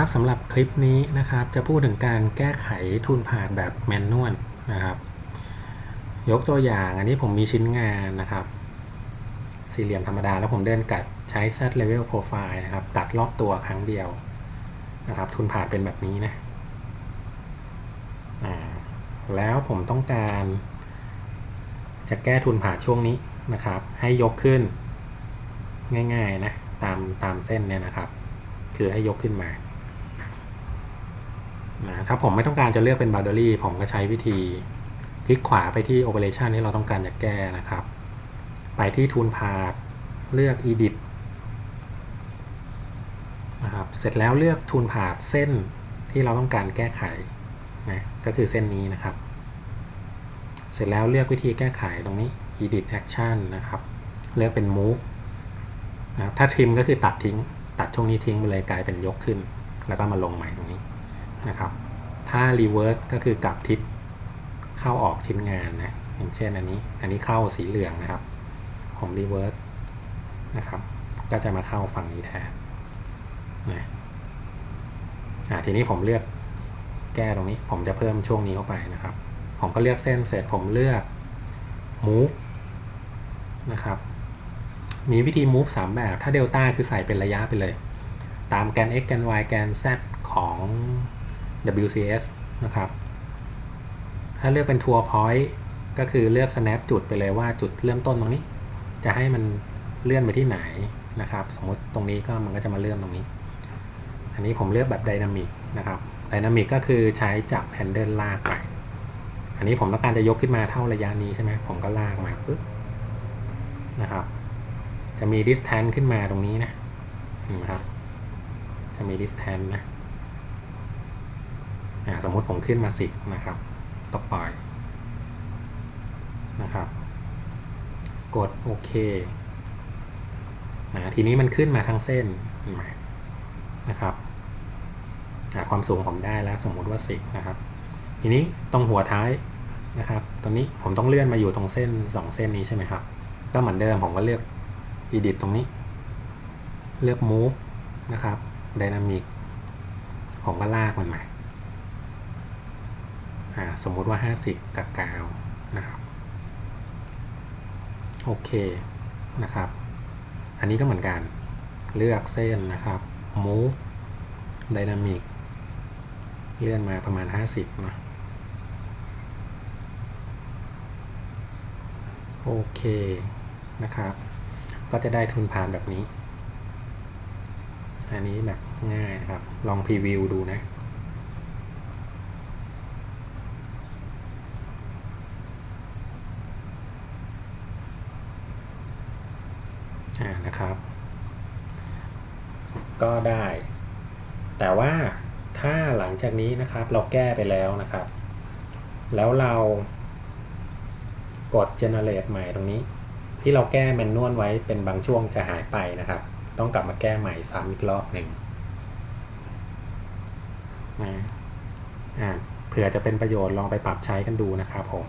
ครับสำหรับคลิปนี้นะครับ จะพูดถึงการแก้ไขทุนผ่านแบบแมนนวลนะครับ ยกตัวอย่างอันนี้ผมมีชิ้นงานนะครับ สี่เหลี่ยมธรรมดาแล้วผมเดินกัดใช้ Z level profile นะครับ ตัดรอบตัวครั้งเดียวนะครับ ทุนผ่านเป็นแบบนี้นะแล้วผมต้องการ จะแก้ทุนผ่านช่วงนี้นะครับ ให้ยกขึ้น ง่ายๆนะตามตามเส้นเนี่ยนะครับ คือให้ยกขึ้นมา นะถ้าผมไม่ต้องการจะเลือกเป็น boundary ผมก็ใช้วิธีคลิกขวาไปที่ operation ที่เราต้องการจะแก้นะครับ ไปที่ tool path เลือก edit นะครับ เสร็จแล้วเลือก tool path เส้นที่เราต้องการแก้ไขนะก็คือเส้นนี้นะครับ เสร็จแล้วเลือกวิธีแก้ไขตรงนี้ edit action นะครับ เลือกเป็น move นะถ้าทิมก็คือตัดทิ้ง ตัดช่วงนี้ทิ้งไปเลยกลายเป็นยกขึ้น แล้วก็มาลงใหม่ตรงนี้ นะครับ ถ้า reverse ก็คือกลับทิศเข้าออกชิ้นงานนะอย่างเช่นอันนี้ อันนี้เข้าสีเหลืองนะครับ ผม reverse นะครับ ก็จะมาเข้าฝั่งนี้แทนนะทีนี้ผมเลือกแก้ตรงนี้ ผมจะเพิ่มช่วงนี้เข้าไปนะครับ ผมก็เลือกเส้นเสร็จผมเลือก move นะครับ มีวิธี move 3 แบบ ถ้าเดลต้าคือใส่เป็นระยะไปเลย ตามแกน x แกน y แกน z ของ WCS นะครับ ถ้าเลือกเป็น tour point ก็คือเลือก snap จุดไปเลยว่าจุดเริ่มต้นตรงนี้ จะให้มันเลื่อนไปที่ไหนนะครับ สมมติตรงนี้ก็มันก็จะมาเลื่อนตรงนี้ อันนี้ผมเลือกแบบ dynamic นะครับ dynamic ก็คือใช้จับ handle ลากไป อันนี้ผมต้องการจะยกขึ้นมาเท่าระยะนี้ใช่ไหมผมก็ลากมาปึ๊บนะครับ จะมี distance ขึ้นมาตรงนี้นะนะครับ จะมี distance นะ สมมติผมขึ้นมา 10 นะครับ ต่อไปนะครับ กดโอเคนะทีนี้มันขึ้นมาทั้งเส้นนะครับความสูงผมได้แล้วสมมติว่า 10 นะครับ ทีนี้ตรงหัวท้ายนะครับตรงนี้ผมต้องเลื่อนมาอยู่ตรงเส้น 2 เส้นนี้ใช่ไหมครับ ก็เหมือนเดิมผมก็เลือก edit ตรงนี้ เลือก move นะครับ dynamic ผมก็ลากมันมา สมมุติว่า 50 กับกาวนะครับโอเคนะครับ อันนี้ก็เหมือนกันเลือกเส้นนะครับ move dynamic เลื่อนมาประมาณ 50นะโอเคนะครับ ก็จะได้ทุนผ่านแบบนี้ อันนี้แบบง่ายนะครับ ลองพรีวิวดูนะ นะครับ ก็ได้ แต่ว่าถ้าหลังจากนี้นะครับเราแก้ไปแล้วนะครับ แล้วเรากด generate ใหม่ตรงนี้ ที่เราแก้แมนนวลไว้เป็นบางช่วงจะหายไปนะครับ ต้องกลับมาแก้ใหม่ซ้ำอีกรอบหนึ่งนะอ่าเผื่อจะเป็นประโยชน์ลองไปปรับใช้กันดูนะครับผม